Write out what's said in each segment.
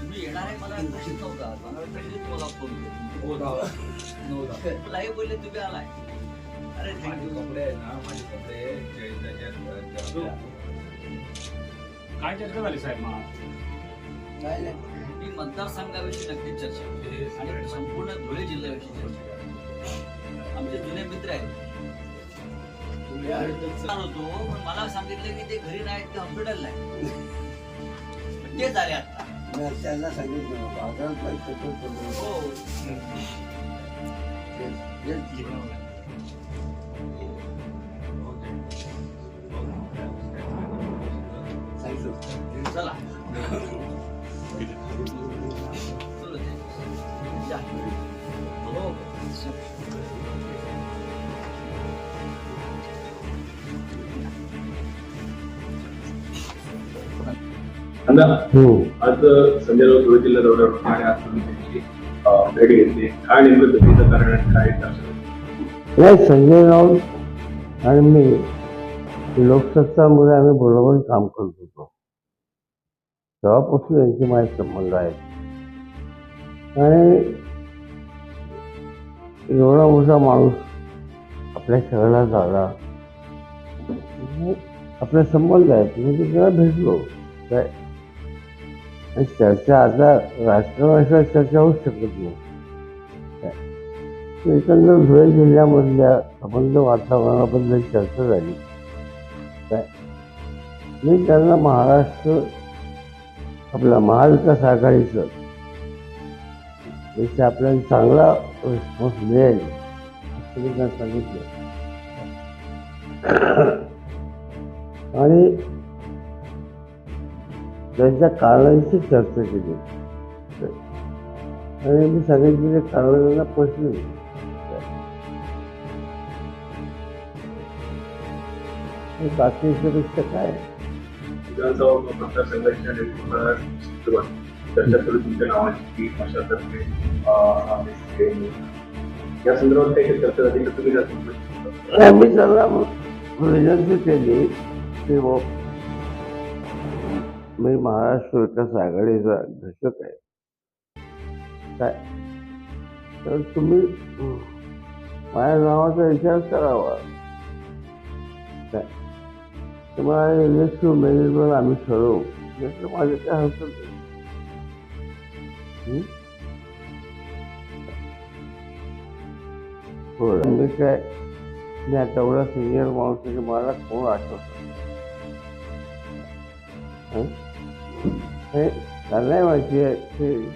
तुम्ही येणार आहे मला नव्हता मला वाटलं की तुम्हाला फोन केला. लाईव्ह बोलले तुम्ही आलाय. अरे थँक्यू कपडे आहे ना माझे कपडे जे त्याच्यात काय चर्चा झाली साहेब मग मी मतदारसंघाविषयी नक्कीच चर्चा केली आणि संपूर्ण धुळे जिल्ह्याविषयी चर्चा केली. आमचे जुने मित्र आहेत. होतो पण मला सांगितलं की ते घरी नाहीत ते हॉस्पिटलला आहे ते झाले आता. त्यांना सांगितलं बाजारात पैसे हो चला चलो हो. आज संजय राऊत धुळे जिल्हा दौऱ्यावर होते आणि आज तुम्ही त्यांची भेट घेतली. काय नेमकं भेटीचं कारण आणि काय? नाही संजय राऊत आणि मी लोकसत्तामध्ये आम्ही बरोबर काम करत होतो. तेव्हापासून यांचे माझे संबंध आहेत. आणि एवढा मोठा माणूस आपल्या शहरात झाला. आपले संबंध आहेत. म्हणजे त्याला भेटलो. काय चर्चा आता राष्ट्रभाषा चर्चा होऊ शकत नाही. एकंदर धुळे जिल्ह्यामधल्या अबंध वातावरणाबद्दल चर्चा झाली. काय? मी त्यांना महाराष्ट्र आपला महाविकास आघाडीचं त्याचा आपल्याला चांगला रिस्पॉन्स मिळेल असं मी त्यांना सांगितलं. आणि त्यांच्या कारणांची चर्चा केली. आणि मी सांगितलेले कारण त्यांना पटली आणि बाकी याच्यापेक्षा काय? विधानसभा मतदारसंघाच्या चर्चा तुमच्या नावाची या संदर्भात काही चर्चा झाली तर तुम्ही आम्ही त्यांना विनंती केली. की मी महाराष्ट्र विकास आघाडीचा घटक आहे. काय? तर तुम्ही माझ्या नावाचा विचार करावा. काय? तुम्हाला इलेक्शन मॅनेजमेंट आम्ही ठरवू. याचं माझं काय हरकत नाही. हो मी काय मी आता एवढा सिनियर माणूस मला कोण आठवत हे? माहिती आहे की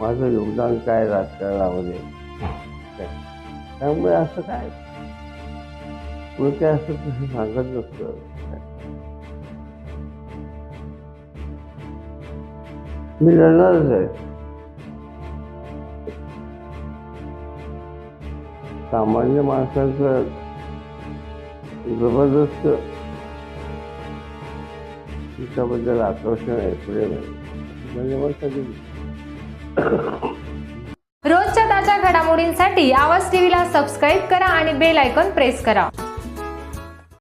माझं योगदान काय राजकारणामध्ये? त्यामुळे असं काय? मी काय असं तसं सांगत नसतं. मी लढणारच आहे. सामान्य माणसाचं जबरदस्त तिच्याबद्दल आकर्षण आहे प्रेम आहे म्हणजे मग रोजच्या ताज्या घडामोडींसाठी आवाज टीव्हीला सबस्क्राईब करा आणि बेल आयकॉन प्रेस करा.